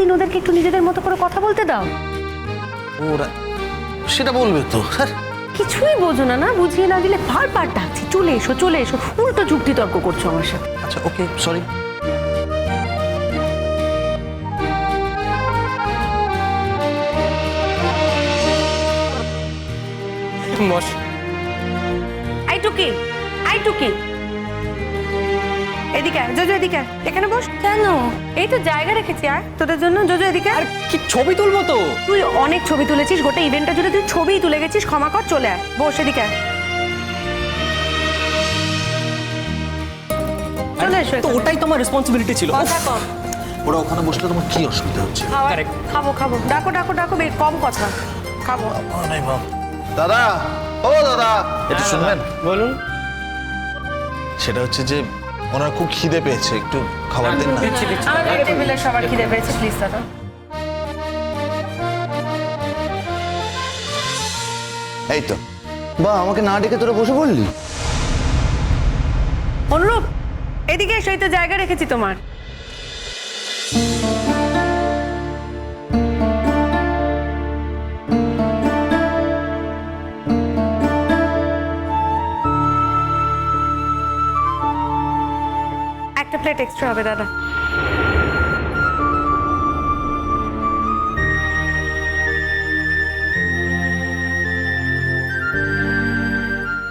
দিন ওদেরকে একটু নিজেদের মতো করে কথা বলতে দাও। ওরা সেটা বলবে তো স্যার। কিছুই বোঝো না না? বুঝিয়ে না দিলে বারবার ডাকছি। চলে এসো চলে এসো। উল্টো যুক্তি তর্ক করছ আমার সাথে। আচ্ছা ওকে সরি বস আই টুকি আই টুকি। এদিকে আয়, জোজো এদিকে আয়। এখানে বস। কেন? এই তো জায়গা রেখেছি আর তোদের জন্য জোজো এদিকে আর। কি ছবি তুলবো তো? তুই অনেক ছবি তুলেছিস গোটা ইভেন্টটা জুড়ে তুই ছবিই তুলে গেছিস ক্ষমা কর চলে আয়। বস এদিকে আয়। চলে এসো তো ওটাই তো আমার রেসপন্সিবিলিটি ছিল। কথা কম। ওরা ওখানে বসলে তোমার কি অসুবিধা হচ্ছে? খাওয়া খাব খাব। ডাকো ডাকো ডাকো বেশ কম কথা। খাব। দাদা ও দাদা একটু শুনবেন? বলুন। সেটা হচ্ছে যে ওনার খুব খিদে পেয়েছে একটু খাবার দিন না। আমাদের সবার খিদে পেয়েছে প্লিজ দাদা। এই তো। বা আমাকে না ডেকে তোরা বসে বললি অনুরূপ এদিকে সেই তো জায়গা রেখেছি তোমার। একটা এক্সট্রা হবে দাদা।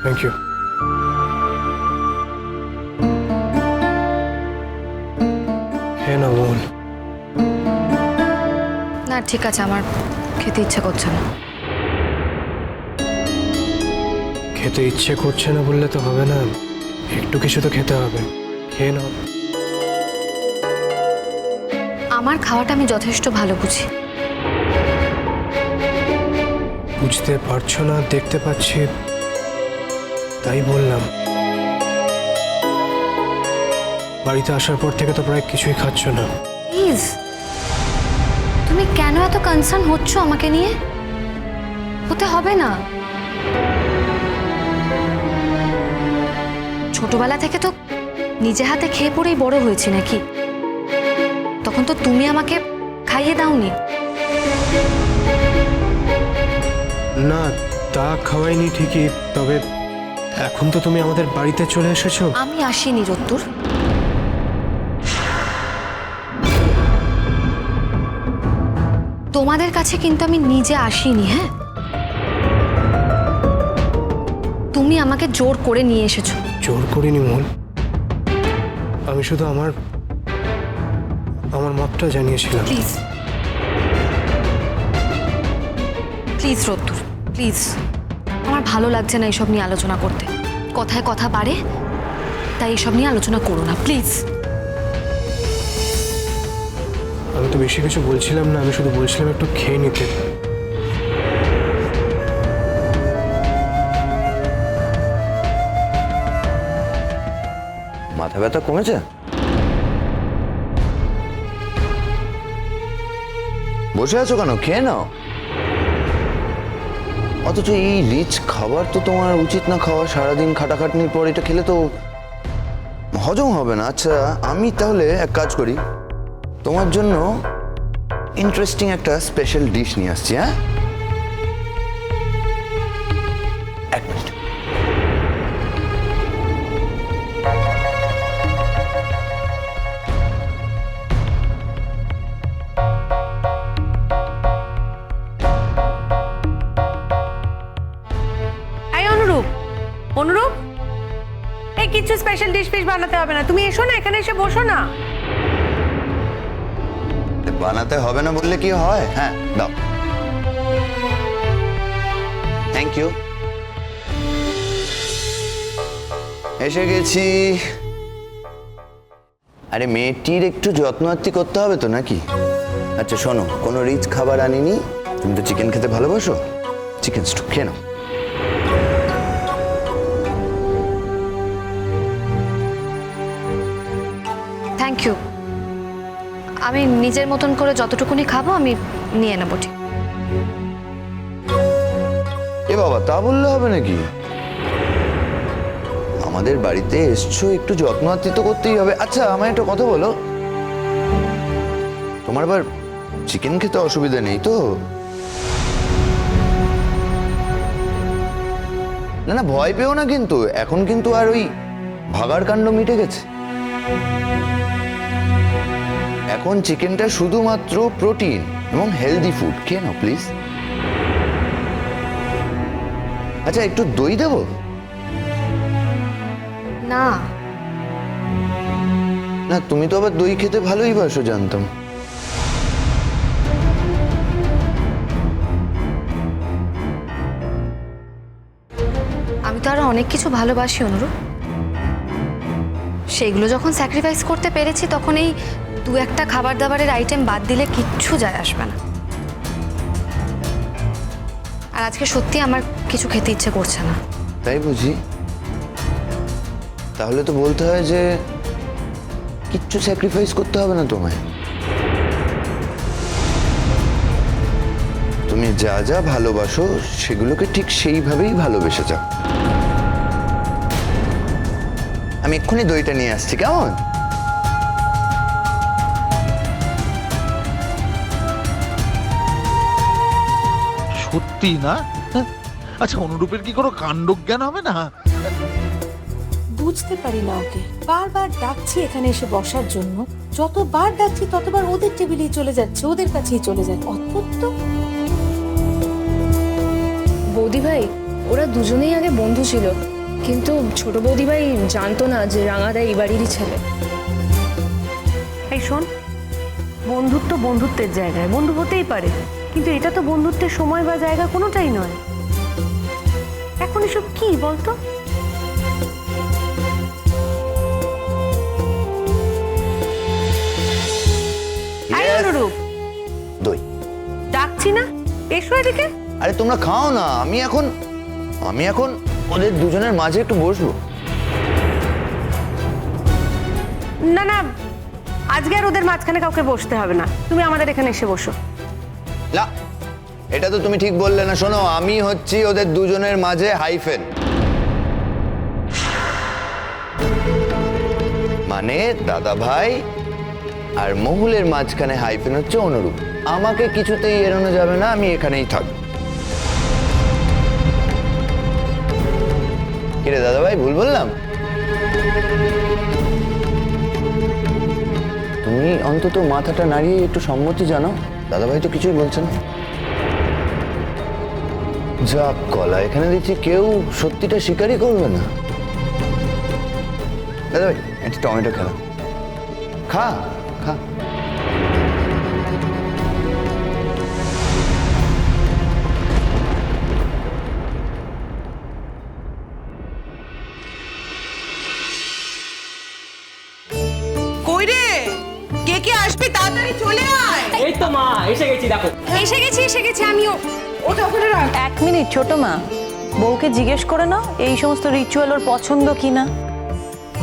থ্যাংক ইউ হ্যাঁ না বল না ঠিক আছে আমার খেতে ইচ্ছে করছে না। খেতে ইচ্ছে করছে না বললে তো হবে না। একটু কিছু তো খেতে হবে। খেয়ে নাও। আমার খাওয়াটা আমি যথেষ্ট ভালো বুঝি। বুঝতে পারছ না দেখতে পাচ্ছি তাই বললাম। বাড়িতে আসার পর থেকে তো প্রায় কিছুই খাচ্ছ না। প্লিজ তুমি কেন এত কনসার্ন হচ্ছ আমাকে নিয়ে? হতে হবে না। ছোটবেলা থেকে তো নিজে হাতে খেয়ে পড়েই বড় হয়েছি নাকি? তখন তো তুমি আমাকে খাইয়ে দাওনি। না তা খাওয়াইনি ঠিকই তবে এখন তো তুমি আমাদের বাড়িতে চলে এসেছ। আমি আসিনি রত্তুর। তোমাদের কাছে কিন্তু আমি নিজে আসিনি হ্যাঁ? তুমি আমাকে জোর করে নিয়ে এসেছ। জোর করিনি মন। আমি শুধু আমার মাপটা জানিয়েছিলাম। প্লিজ প্লিজ রত্তুর প্লিজ আমার ভালো লাগছে না এইসব নিয়ে আলোচনা করতে। কথায় কথা বাড়ে তাই এইসব নিয়ে আলোচনা করো না প্লিজ আমি তো বেশি কিছু বলছিলাম না আমি শুধু বলছিলাম একটু খেয়ে নিতে। মাথা ব্যথা কমেছে? বসে আছো কেন? খেয়ে নাও। অথচ এই রিচ খাবার তো তোমার উচিত না খাওয়া, সারাদিন খাটাখাটনির পর এটা খেলে তো হজম হবে না। আচ্ছা আমি তাহলে এক কাজ করি। তোমার জন্য ইন্টারেস্টিং একটা স্পেশাল ডিশ নিয়ে আসছি হ্যাঁ? এক মিনিট বানাতে হবে না। তুমি এসো না, এখানে এসে বসো না। বানাতে হবে না বললে কি হয়? হ্যাঁ দাও। থ্যাংক ইউ এসে গেছি। আরে, মেয়েটির একটু যত্ন আত্তি করতে হবে তো নাকি? আচ্ছা শোনো, কোনো রিচ খাবার আনিনি? তুমি তো চিকেন খেতে ভালোবাসো? চিকেন স্টু খেয়ে নাও। থ্যাংক ইউ আমি নিজের মতন করে যতটুকুনি খাব, আমি নিয়ে নেব, ঠিক। এ বাবা, তা বললে হবে নাকি? আমাদের বাড়িতে এসছো, একটু যত্ন আত্তি তো করতেই হবে। আচ্ছা আমায় একটা কথা বলো। তোমার আবার চিকেন খেতে অসুবিধা নেই তো? না না, ভয় পেও না কিন্তু। এখন কিন্তু আর ওই ভাগার কাণ্ড মিটে গেছে। এখন চিকেনটা শুধুমাত্র প্রোটিন এবং হেলদি ফুড খেয়ে নাও প্লিজ আচ্ছা একটু দই দেবো? না। না তুমি তো আবার দই খেতে ভালোই বাসো জানতাম। আমি তো আরও অনেক কিছু ভালোবাসি অনুরূপ। সেগুলো যখন স্যাক্রিফাইস করতে পেরেছি তখন এই দু একটা খাবার দাবারের আইটেম বাদ দিলে কিচ্ছু যায় আসবে না। আর আজকে সত্যি আমার কিছু খেতে ইচ্ছে করছে না। তাই বুঝি। তাহলে তো বলতে হয় যে কিচ্ছু স্যাক্রিফাইস করতে হবে না তোমায়। তুমি যা যা ভালোবাসো সেগুলোকে ঠিক সেইভাবেই ভালোবেসে যাও। আমি এক্ষুনি দইটা নিয়ে আসছি, কেমন? সত্যি না? আচ্ছা অনুরূপের কি কোনো কাণ্ডজ্ঞান হবে না? বুঝতে পারি না ওকে। বারবার ডাকছি এখানে এসে বসার জন্য। যতবার ডাকছি ততবার ওদের টেবিলেই চলে যাচ্ছে ওদের কাছেই চলে যায়। অদ্ভুত তো। বৌদি ভাই ওরা দুজনেই আগে বন্ধু ছিল। কিন্তু ছোট বৌদি ভাই জানতো না যে রাঙাদা এই বাড়িরই ছেলে। এই শোন বন্ধুত্ব বন্ধুত্বের জায়গায়। বন্ধু হতেই পারে। কিন্তু এটা তো বন্ধুত্বের সময় বা জায়গা কোনোটাই নয়। এখন এসব কি বলতো? অনুরূপ। দই। ডাকছি না? এসো এদিকে। আরে তোমরা খাও না আমি এখন আমি এখন ওদের দুজনের মাঝে একটু বসবো। না না আজকে আর ওদের মাঝখানে কাউকে বসতে হবে না। তুমি আমাদের এখানে এসে বসো। না এটা তো তুমি ঠিক বললে না। শোনো, আমি হচ্ছি ওদের দুজনের মাঝে হাইফেন। মানে দাদা ভাই আর মহুলের মাঝখানে হাইফেন হচ্ছে অনুরূপ। আমাকে কিছুতেই এড়ানো যাবে না, আমি এখানেই থাকব। কিরে দাদা ভাই, ভুল বললাম? তুমি অন্তত মাথাটা নাড়িয়ে একটু সম্মতি জানাও দাদা ভাই তো কিছুই বলছে না। যা কলা, এখানে দিচ্ছি কেউ সত্যিটা স্বীকারই করবে না। দাদাভাই, একটা টমেটো খেলা খা। দেখো। এসে গেছি এসে গেছি আমিও। ওটা ওখানে রাখ এক মিনিট ছোট মা। বউকে জিজ্ঞেস করে নাও এই সমস্ত রিচুয়াল ওর পছন্দ কিনা।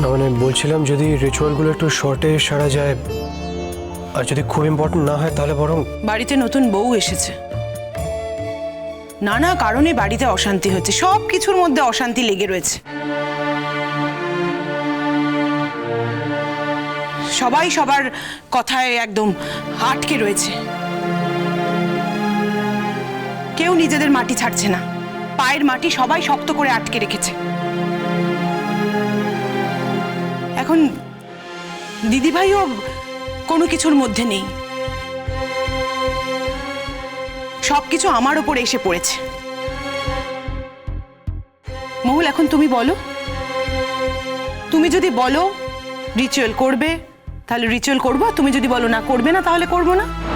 না মানে বলছিলাম যদি রিচুয়ালগুলো একটু শর্টে সারা যায় আর যদি খুব ইম্পর্টেন্ট না হয় তাহলে বরং বাড়িতে নতুন বউ এসেছে। নানা কারণে বাড়িতে অশান্তি হচ্ছে সব কিছুর মধ্যে অশান্তি লেগে রয়েছে। সবাই সবার কথায় একদম আটকে রয়েছে। নিজেদের মাটি ছাড়ছে না। পায়ের মাটি সবাই শক্ত করে আটকে রেখেছে। এখন দিদিভাইও কোনো কিছুর মধ্যে নেই। সবকিছু আমার ওপর এসে পড়েছে। মহুল, এখন তুমি বলো। তুমি যদি বলো রিচুয়াল করবে, তাহলে রিচুয়াল করব তুমি যদি বলো না করবে না, তাহলে করব না।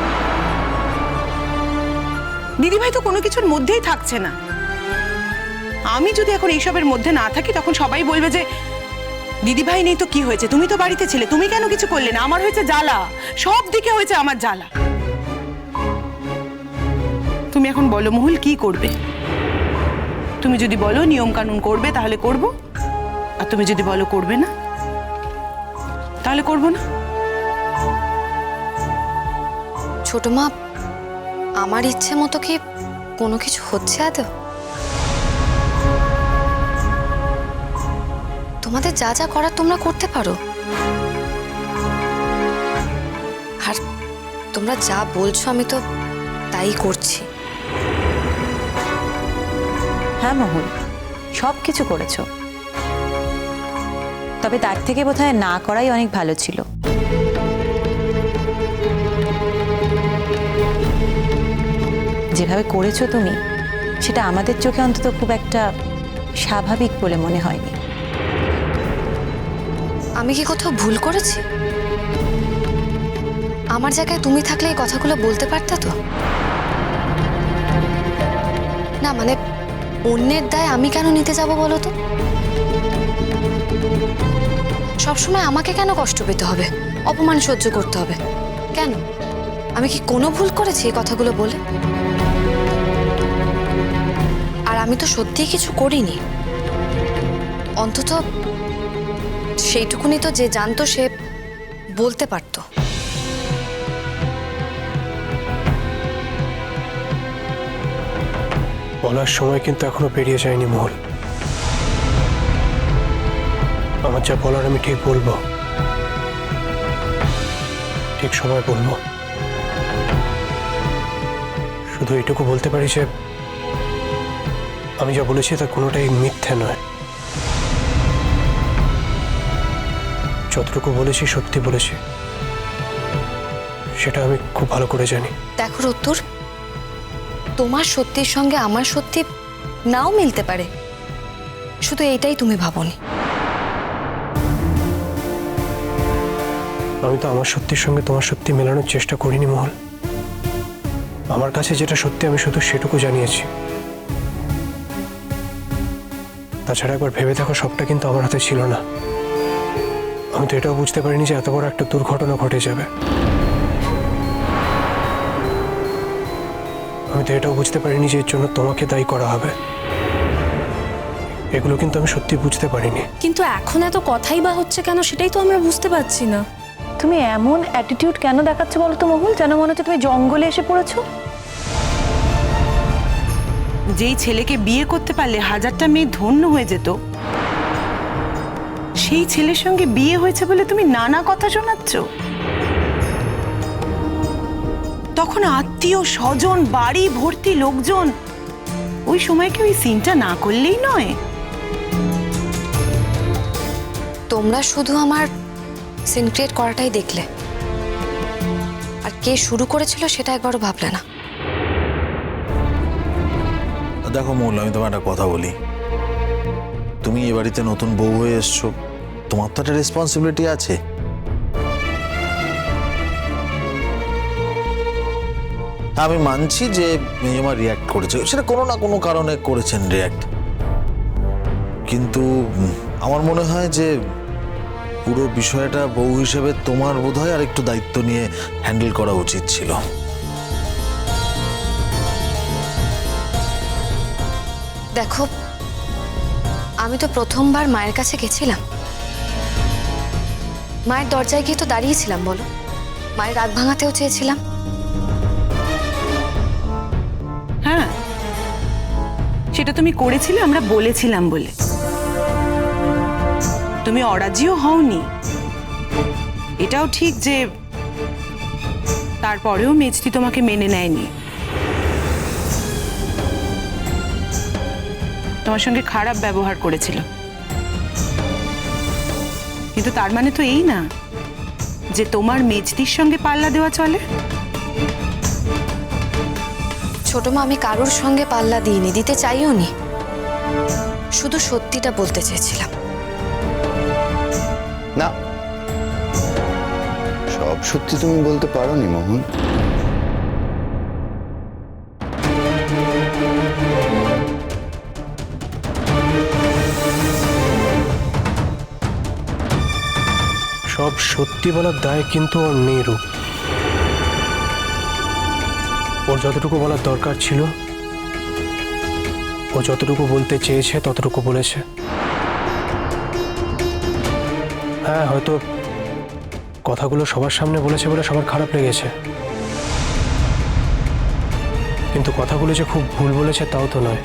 দিদিভাই তো কোনো কিছুর মধ্যেই থাকছে না। আমি যদি এখন এইসবের মধ্যে না থাকি, তখন সবাই বলবে যে, দিদিভাই নেই তো কি হয়েছে? তুমি তো বাড়িতে ছিলে, তুমি কেন কিছু করলে না? আমার হয়েছে জ্বালা। সব দিকে হয়েছে আমার জ্বালা। তুমি এখন বলো, মহুল কি করবে? তুমি যদি বলো নিয়ম কানুন করবে, তাহলে করব। আর তুমি যদি বলো, করবে না, তাহলে করব না। ছোট মা আমার ইচ্ছে মতো কি কোনো কিছু হচ্ছে, আদৌ? তোমাদের যা যা করার তোমরা করতে পারো। আর তোমরা যা বলছো আমি তো তাই করছি। হ্যাঁ মহুল সব কিছু করেছ। তবে তার থেকে বোধহয় না করাই অনেক ভালো ছিল। যেভাবে করেছ তুমি, সেটা আমাদের চোখে অন্তত খুব একটা স্বাভাবিক বলে মনে হয়নি। আমি কি কোথাও ভুল করেছি? আমার জায়গায় তুমি থাকলে এই কথাগুলো বলতে পারতে তো? না মানে অন্যের দায় আমি কেন নিতে যাব বলো তো? সবসময় আমাকে কেন কষ্ট পেতে হবে? অপমান সহ্য করতে হবে? কেন? আমি কি কোনো ভুল করেছি এই কথাগুলো বলে? আমি তো সত্যিই কিছু করিনি। অন্তত সেইটুকুনি তো যে জানতো সে বলতে পারতো। বলার সময় কিন্তু এখনও পেরিয়ে যায়নি মহল। আমার যা বলার আমি ঠিক বলব। ঠিক সময় বলব। শুধু এটুকু বলতে পারি যে আমি যা বলেছি তা কোনোটাই মিথ্যে নয়। যতটুকু বলেছি সত্যি বলেছি। সেটা আমি খুব ভালো করে জানি। দেখো উত্তর তোমার সত্যির সঙ্গে আমার সত্যি নাও মিলতে পারে। শুধু এইটাই তুমি ভাবনি। আমি তো আমার সত্যির সঙ্গে তোমার সত্যি মেলানোর চেষ্টা করিনি মহল আমার কাছে যেটা সত্যি আমি শুধু সেটুকু জানিয়েছি। তাছাড়া একবার ভেবে দেখো সবটা কিন্তু আমার হাতে ছিল না। আমি তো এটাও বুঝতে পারিনি যে এত বড় একটা দুর্ঘটনা ঘটে যাবে। আমি তো এটাও বুঝতে পারিনি যে এর জন্য তোমাকে দায়ী করা হবে। এগুলো কিন্তু আমি সত্যি বুঝতে পারিনি। কিন্তু এখন এত কথাই বা হচ্ছে কেন সেটাই তো আমরা বুঝতে পারছি না। তুমি এমন অ্যাটিটিউড কেন দেখাচ্ছ বলো তো মহুল? যেন মনে হচ্ছে তুমি জঙ্গলে এসে পড়েছো? যেই ছেলেকে বিয়ে করতে পারলে হাজারটা মেয়ে ধন্য হয়ে যেত। সেই ছেলের সঙ্গে বিয়ে হয়েছে বলে তুমি নানা কথা শোনাচ্ছ? তখন আত্মীয় স্বজন, বাড়ি ভর্তি লোকজন, ওই সময় কি ওই সিনটা না করলেই নয়? তোমরা শুধু আমার সিন ক্রিয়েট করাটাই দেখলে। আর কে শুরু করেছিল সেটা একবারও ভাবলে না। দেখো মূল, আমি তোমার একটা কথা বলি। তুমি এ বাড়িতে নতুন বউ হয়ে এসছো, তোমার তো একটা রেসপন্সিবিলিটি আছে। আমি মানছি যে মেজমা রিয়াক্ট করেছে, সেটা কোনো না কোনো কারণে করেছেন রিয়াক্ট কিন্তু আমার মনে হয় যে পুরো বিষয়টা বউ হিসেবে তোমার বোধহয় আর একটু দায়িত্ব নিয়ে হ্যান্ডেল করা উচিত ছিল। দেখো, আমি তো প্রথমবার মায়ের কাছে গেছিলাম। মায়ের দরজায় গিয়ে তো দাঁড়িয়েছিলাম, বলো। মায়ের রাত ভাঙাতেও চেয়েছিলাম। হ্যাঁ সেটা তুমি করেছিলে, আমরা বলেছিলাম বলে। তুমি অরাজিও হওনি। এটাও ঠিক যে তারপরেও মেজদি তোমাকে মেনে নেয়নি। তোমার সঙ্গে খারাপ ব্যবহার করেছিল। কিন্তু তার মানে তো এই না যে তোমার মেজদির সঙ্গে পাল্লা দেওয়া চলে? ছোট মা আমি কারোর সঙ্গে পাল্লা দিইনি দিতে চাইও নি। শুধু সত্যিটা বলতে চেয়েছিলাম। না সব সত্যি তুমি বলতে পারো নি মোহন। সত্যি বলার দায় কিন্তু ওর নেই রূপ ওর যতটুকু বলার দরকার ছিল, ও যতটুকু বলতে চেয়েছে ততটুকু বলেছে। হ্যাঁ হয়তো কথাগুলো সবার সামনে বলেছে বলে সবার খারাপ লেগেছে। কিন্তু কথাগুলো যে খুব ভুল বলেছে তাও তো নয়।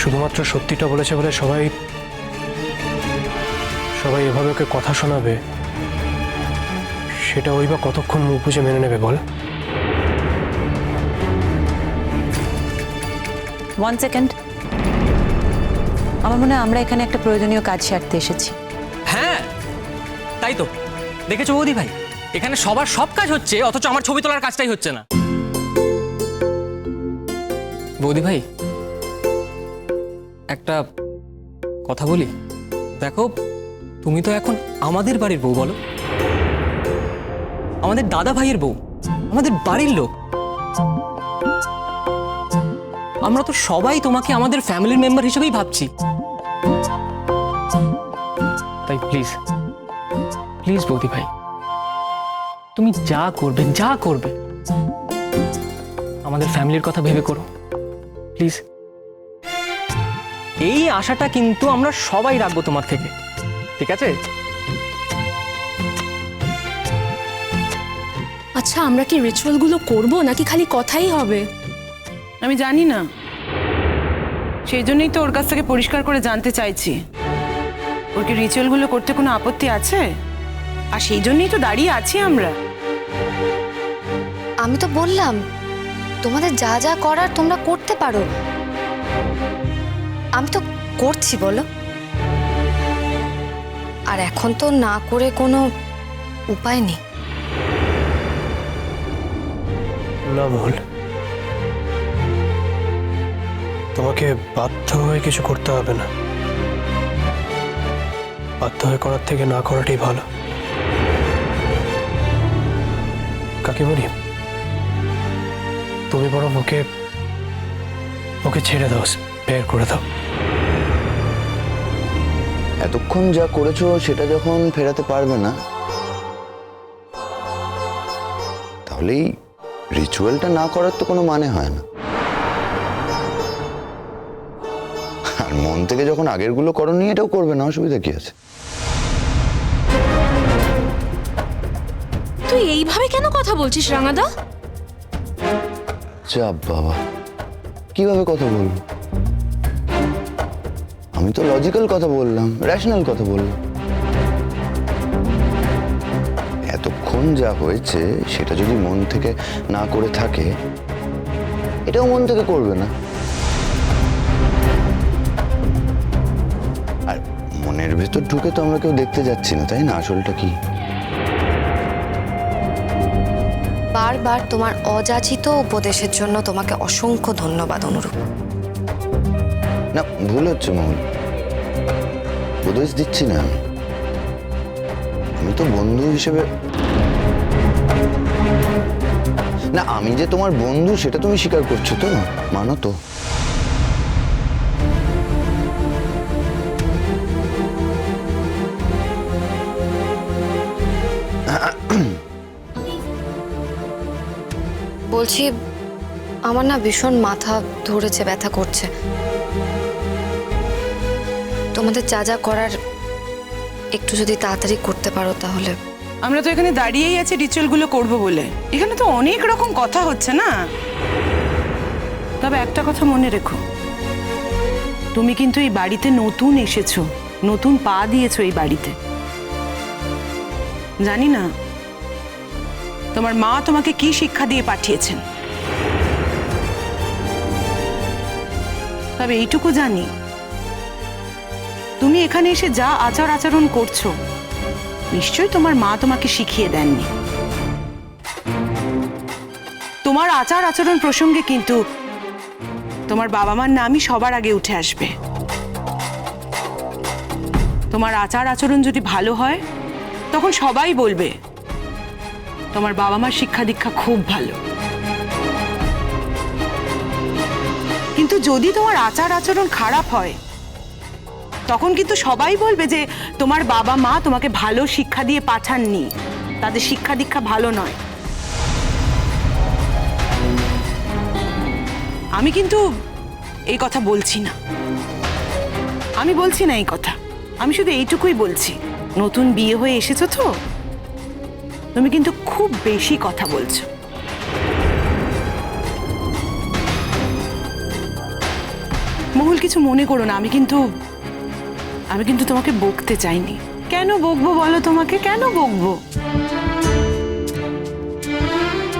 শুধুমাত্র সত্যিটা বলেছে বলে সবাই সবাই এভাবে ওকে কথা শোনাবে সেটা ওই বা কতক্ষণ মুখ বুঝে মেনে নেবে বল? ওয়ান সেকেন্ড আমার মনে হয় আমরা এখানে একটা প্রয়োজনীয় কাজ সারতে এসেছি। হ্যাঁ তাই তো। দেখেছ বৌদি ভাই? এখানে সবার সব কাজ হচ্ছে অথচ আমার ছবি তোলার কাজটাই হচ্ছে না। বৌদি ভাই একটা কথা বলি। দেখো তুমি তো এখন আমাদের বাড়ির বউ বলো। আমাদের দাদা ভাইয়ের বউ, আমাদের বাড়ির লোক। আমরা তো সবাই তোমাকে আমাদের ফ্যামিলির মেম্বার হিসেবেই ভাবছি। তাই প্লিজ প্লিজ বৌদি ভাই, তুমি যা করবে যা করবে, আমাদের ফ্যামিলির কথা ভেবে করো। প্লিজ এই আশাটা কিন্তু আমরা সবাই রাখব তোমার থেকে। ঠিক আছে? আচ্ছা আমরা কি রিচুয়ালগুলো করব নাকি খালি কথাই হবে? আমি জানি না। সেই জন্যই তো ওর কাছ থেকে পরিষ্কার করে জানতে চাইছি। ওর কি রিচুয়ালগুলো করতে কোনো আপত্তি আছে? আর সেই জন্যই তো দাঁড়িয়ে আছি আমরা। আমি তো বললাম তোমাদের যা যা করার তোমরা করতে পারো। আমি তো করছি বলো। আর এখন তো না করে কোনো উপায় নেই। না তোমাকে বাধ্য হয়ে কিছু করতে হবে না। বাধ্য হয়ে করার থেকে না করাটাই ভালো। কাকিমণি, তুমি বরং ওকে ওকে ছেড়ে দাও, বের করে দাও। এতক্ষণ যা করেছ সেটা যখন ফেরাতে পারবে না তাহলে রিচুয়ালটা না করার তো কোনো মানে হয় না। আর মন থেকে যখন আগেরগুলো করনি এটাও করবে না অসুবিধা কি আছে? তুই এইভাবে কেন কথা বলছিস রাঙাদা? যা বাবা কীভাবে কথা বলব? আমি তো লজিক্যাল কথা বললাম রেশনাল কথা বললাম। এতক্ষণ যা হয়েছে, সেটা যদি মন থেকে না করে থাকে, এটাও মন থেকে করবে না। আর মনের ভেতর ঢুকে তো আমরা কেউ দেখতে যাচ্ছি না, তাই না? আসলটা কি? বারবার তোমার অযাচিত উপদেশের জন্য তোমাকে অসংখ্য ধন্যবাদ, অনুরূপ। না, ভুল হচ্ছে মোহন। উপদেশ দিচ্ছি না। আমি আমি তো বন্ধু হিসেবে না, আমি যে তোমার বন্ধু, সেটা তুমি স্বীকার করছ তো? মানো তো। বলছি, আমার না ভীষণ মাথা ধরেছে, ব্যথা করছে। তোমাদের যা যা করার একটু যদি তাড়াতাড়ি করতে পারো তাহলে। আমরা তো এখানে দাঁড়িয়েই আছি রিচুয়ালগুলো করব বলে। এখানে তো অনেক রকম কথা হচ্ছে না? তবে একটা কথা মনে রেখো। তুমি কিন্তু এই বাড়িতে নতুন এসেছ, নতুন পা দিয়েছ এই বাড়িতে। জানি না, তোমার মা তোমাকে কি শিক্ষা দিয়ে পাঠিয়েছেন? তবে এইটুকু জানি। তুমি এখানে এসে যা আচার আচরণ করছ, নিশ্চয়ই তোমার মা তোমাকে শিখিয়ে দেননি। তোমার আচার আচরণ প্রসঙ্গে কিন্তু তোমার বাবা মার নামই সবার আগে উঠে আসবে। তোমার আচার আচরণ যদি ভালো হয়, তখন সবাই বলবে, তোমার বাবা মার শিক্ষা দীক্ষা খুব ভালো। কিন্তু যদি তোমার আচার আচরণ খারাপ হয়, তখন কিন্তু সবাই বলবে যে তোমার বাবা মা তোমাকে ভালো শিক্ষা দিয়ে পাঠাননি। তাদের শিক্ষা দীক্ষা ভালো নয়। আমি কিন্তু এই কথা বলছি না। আমি বলছি না এই কথা। আমি শুধু এইটুকুই বলছি। নতুন বিয়ে হয়ে এসেছ তো? তুমি কিন্তু খুব বেশি কথা বলছো। মহুল কিছু মনে করো না, আমি কিন্তু আমি কিন্তু তোমাকে বকতে চাইনি। কেন বকবো বলো তোমাকে? কেন বকবো?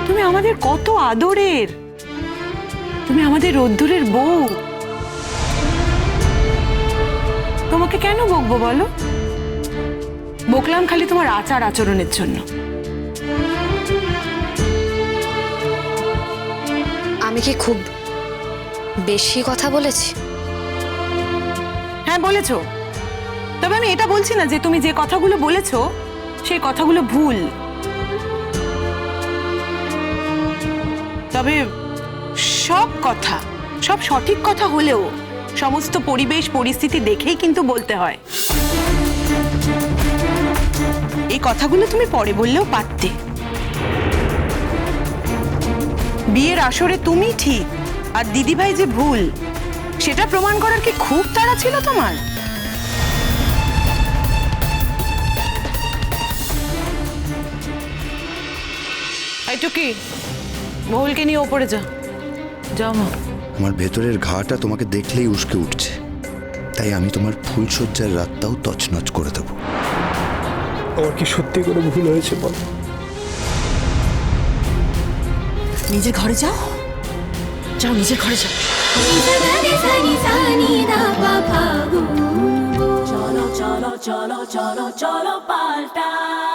তুমি আমাদের কত আদরের। তুমি আমাদের রোদ্দুরের বউ। তোমাকে কেন বকবো বলো? বকলাম খালি তোমার আচার আচরণের জন্য। আমি কি খুব বেশি কথা বলেছি? বলেছ? তবে আমি এটা বলছি না যে তুমি যে কথাগুলো বলেছ, সেই কথাগুলো ভুল। তবে সব কথা, সব সঠিক কথা হলেও সমস্ত পরিবেশ, পরিস্থিতি দেখেই কিন্তু বলতে হয়। এই কথাগুলো তুমি পরে বললেও পারতে। বিয়ের আসরে তুমি ঠিক, আর দিদিভাই যে ভুল সেটা প্রমাণ করার কি খুব তাড়া ছিল তোমার? এইটু কি মহুলকে নিয়ে ওপরে যা। যাও মা। আমার ভেতরের ঘাটা তোমাকে দেখলেই উস্কে উঠছে। তাই আমি তোমার ফুলসজ্জার রাতটাও তছনছ করে দেবো। আমার কি সত্যি করে ভুল হয়েছে বল? নিজের ঘরে যাও। যাও নিজের ঘরে যাও cholo, cholo, cholo, cholo, cholo, paltai.